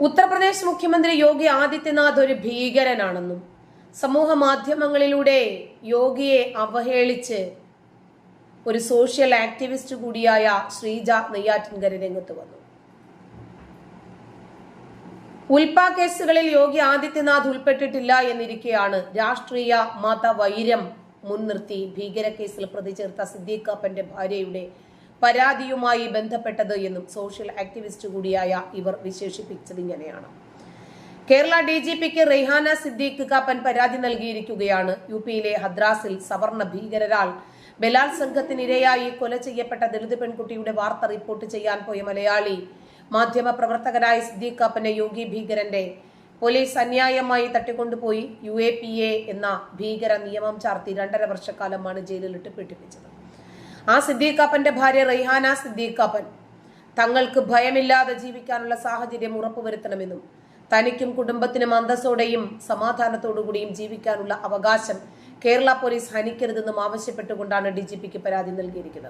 ഉത്തർപ്രദേശ് മുഖ്യമന്ത്രി യോഗി ആദിത്യനാഥ് ഒരു ഭീകരനാണെന്നും സമൂഹ മാധ്യമങ്ങളിലൂടെ യോഗിയെ അവഹേളിച്ച് ഒരു സോഷ്യൽ ആക്ടിവിസ്റ്റ് കൂടിയായ ശ്രീജ നെയ്യാറ്റിൻകര രംഗത്ത് വന്നു. ഉൽപ കേസുകളിൽ യോഗി ആദിത്യനാഥ് ഉൾപ്പെട്ടിട്ടില്ല എന്നിരിക്കെയാണ് രാഷ്ട്രീയ മതവൈരം മുൻനിർത്തി ഭീകര കേസിൽ പ്രതി ചേർത്ത സിദ്ദീഖ് കാപ്പന്റെ ഭാര്യയുടെ പരാതിയുമായി ബന്ധപ്പെട്ടത് എന്നും സോഷ്യൽ ആക്ടിവിസ്റ്റ് കൂടിയായ ഇവർ വിശേഷിപ്പിച്ചത് ഇങ്ങനെയാണ്. കേരള ഡി ജി പിക്ക് റെയ്ഹാന സിദ്ദീഖ് കാപ്പൻ പരാതി നൽകിയിരിക്കുകയാണ്. യു പിയിലെ ഹദ്രാസിൽ സവർണ ഭീകരരാൽ ബലാത്സംഗത്തിനിരയായി കൊല ചെയ്യപ്പെട്ട ദളിത് പെൺകുട്ടിയുടെ വാർത്ത റിപ്പോർട്ട് ചെയ്യാൻ പോയ മലയാളി മാധ്യമ പ്രവർത്തകനായ സിദ്ദീഖ് കാപ്പനെ യോഗി ഭീകരന്റെ പോലീസ് അന്യായമായി തട്ടിക്കൊണ്ടുപോയി യു എ പി എ എന്ന ഭീകര നിയമം ചാർത്തി രണ്ടര വർഷക്കാലമാണ് ജയിലിലിട്ട് പീഡിപ്പിച്ചത്. ആ സിദ്ദീഖാപ്പന്റെ ഭാര്യ റെയ്ഹാന സിദ്ദീഖാപ്പൻ. തങ്ങൾക്ക് ഭയമില്ലാതെ ജീവിക്കാനുള്ള സാഹചര്യം ഉറപ്പുവരുത്തണമെന്നും തനിക്കും കുടുംബത്തിനും അന്തസ്സോടെയും സമാധാനത്തോടുകൂടിയും ജീവിക്കാനുള്ള അവകാശം കേരള പോലീസ് ഹനിക്കരുതെന്നും ആവശ്യപ്പെട്ടുകൊണ്ടാണ് ഡി ജി പിക്ക് പരാതി നൽകിയിരിക്കുന്നത്.